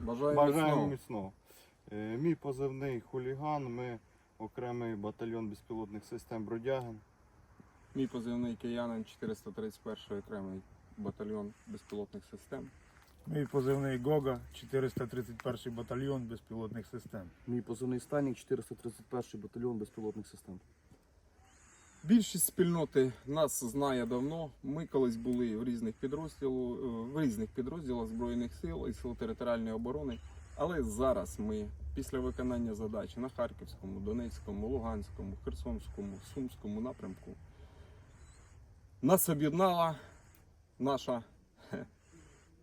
Бажаю Бажаємо міцного. міцного. Е, Мій позивний хуліган. Ми окремий батальйон безпілотних систем Бродягин. Мій позивний киянин 431 окремий батальйон безпілотних систем. Мій позивний Гога, 431 батальйон безпілотних систем. Мій позивний станік 431 батальйон безпілотних систем. Більшість спільноти нас знає давно. Ми колись були в різних підрозділах, в різних підрозділах Збройних сил і сил територіальної оборони. Але зараз ми після виконання задач на Харківському, Донецькому, Луганському, Херсонському, Сумському напрямку нас об'єднала наша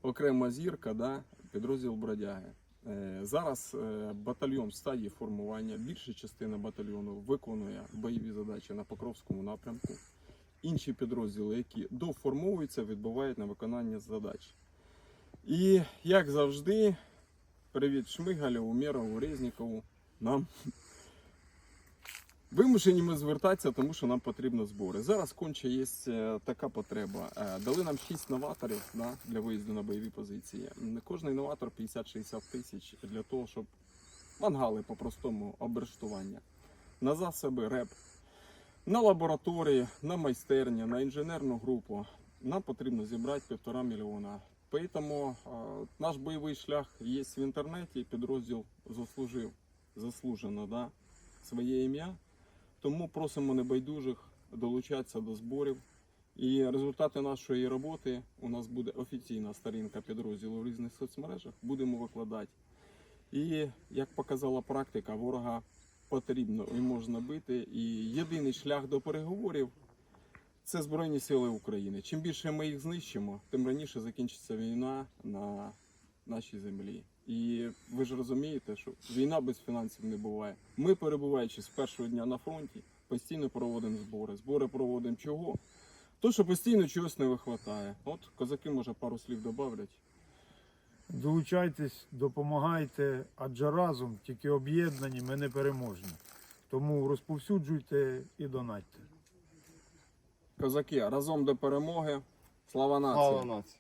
окрема зірка, да, підрозділ Бродяги. Е, Зараз е, батальйон в стадії формування. Більша частина батальйону виконує бойові задачі на Покровському напрямку. Інші підрозділи, які доформовуються, відбувають на виконання задач. І як завжди, привіт Шмигалю, Умєрову, Резнікову. Нам вимушені ми звертатися, тому що нам потрібно збори. Зараз конче є е, така потреба. Е, Дали нам 6 новаторів да, для виїзду на бойові позиції. Кожний новатор 50-60 тисяч для того, щоб мангали по-простому обрештування. На засоби РЕП, на лабораторії, на майстерні, на інженерну групу. Нам потрібно зібрати півтора мільйона. Тому е, наш бойовий шлях є в інтернеті, підрозділ заслужив заслужено да, своє ім'я. Тому просимо небайдужих долучатися до зборів. І результати нашої роботи у нас буде офіційна сторінка підрозділу в різних соцмережах. Будемо викладати. І як показала практика, ворога потрібно і можна бити. І єдиний шлях до переговорів це Збройні Сили України. Чим більше ми їх знищимо, тим раніше закінчиться війна на нашій землі. І ви ж розумієте, що війна без фінансів не буває. Ми, перебуваючи з першого дня на фронті, постійно проводимо збори. Збори проводимо чого? То, що постійно чогось не вистачає. От козаки, може, пару слів додавлять. Долучайтесь, допомагайте, адже разом, тільки об'єднані, ми не переможні. Тому розповсюджуйте і донатьте. Козаки, разом до перемоги. Слава нації! Слава нації!